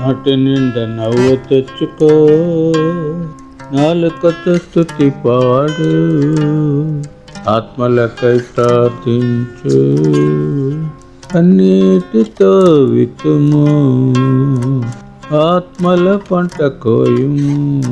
నాటి నిండా నవ్వు తెచ్చుకో. నాలుకతో స్థుతి పాడు. ఆత్మలకై ప్రార్థించు. అన్నిటితో వితుము ఆత్మల పంట కోయుము.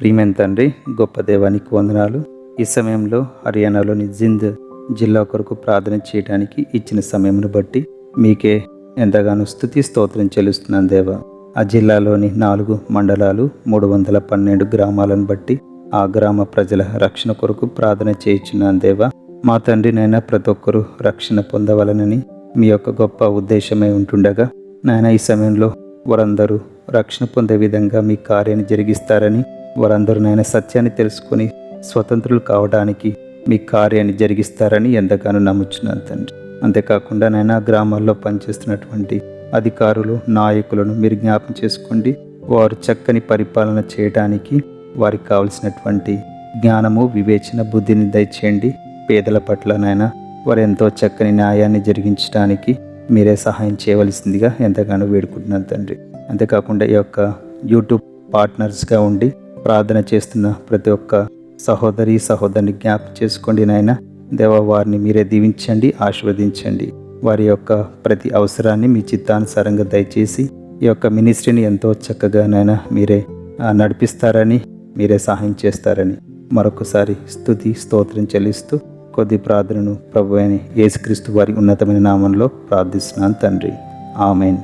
ప్రియమైన తండ్రి గొప్ప దేవానికి వందనాలు. ఈ సమయంలో హర్యానాలోని జింద్ జిల్లా కొరకు ప్రార్థన చేయడానికి ఇచ్చిన సమయంను బట్టి మీకే ఎంతగానో స్థుతి స్తోత్రం చెల్లిస్తున్నాను దేవా. ఆ జిల్లాలోని నాలుగు మండలాలు మూడు వందల పన్నెండు గ్రామాలను బట్టి ఆ గ్రామ ప్రజల రక్షణ కొరకు ప్రార్థన చేయించున్నాను దేవా. మా తండ్రినైనా ప్రతి ఒక్కరూ రక్షణ పొందవలనని మీ యొక్క గొప్ప ఉద్దేశమై ఉంటుండగా నాయన ఈ సమయంలో వారందరూ రక్షణ పొందే విధంగా మీ కార్యాన్ని జరిగిస్తారని వారందరూ నాయన సత్యాన్ని తెలుసుకొని స్వతంత్రులు కావడానికి మీ కార్యాన్ని జరిగిస్తారని ఎంతగానో నమ్ముచున్నాను తండ్రి. అంతేకాకుండా నైనా గ్రామాల్లో పనిచేస్తున్నటువంటి అధికారులు నాయకులను మీరు జ్ఞాపం చేసుకోండి. వారు చక్కని పరిపాలన చేయడానికి వారికి కావలసినటువంటి జ్ఞానము వివేచన బుద్ధిని దయచేయండి. పేదల పట్ల వారు ఎంతో చక్కని న్యాయాన్ని జరిగించడానికి మీరే సహాయం చేయవలసిందిగా ఎంతగానో వేడుకుంటున్నాను తండ్రి. అంతేకాకుండా ఈ యొక్క యూట్యూబ్ పార్ట్నర్స్గా ఉండి ప్రార్థన చేస్తున్న ప్రతి ఒక్క సహోదరి సహోదరిని జ్ఞాపం చేసుకోండి నాయన దేవ వారిని మీరే దీవించండి ఆశీర్వదించండి. వారి యొక్క ప్రతి అవసరాన్ని మీ చిత్తానుసారంగా దయచేసి ఈ యొక్క మినిస్ట్రీని ఎంతో చక్కగా నాయన మీరే నడిపిస్తారని మీరే సహాయం చేస్తారని మరొకసారి స్తుతి స్తోత్రం చెల్లిస్తూ కొద్ది ప్రార్థనను ప్రభు అయిన యేసుక్రీస్తు వారి ఉన్నతమైన నామంలో ప్రార్థిస్తున్నాను తండ్రి. ఆమెన్.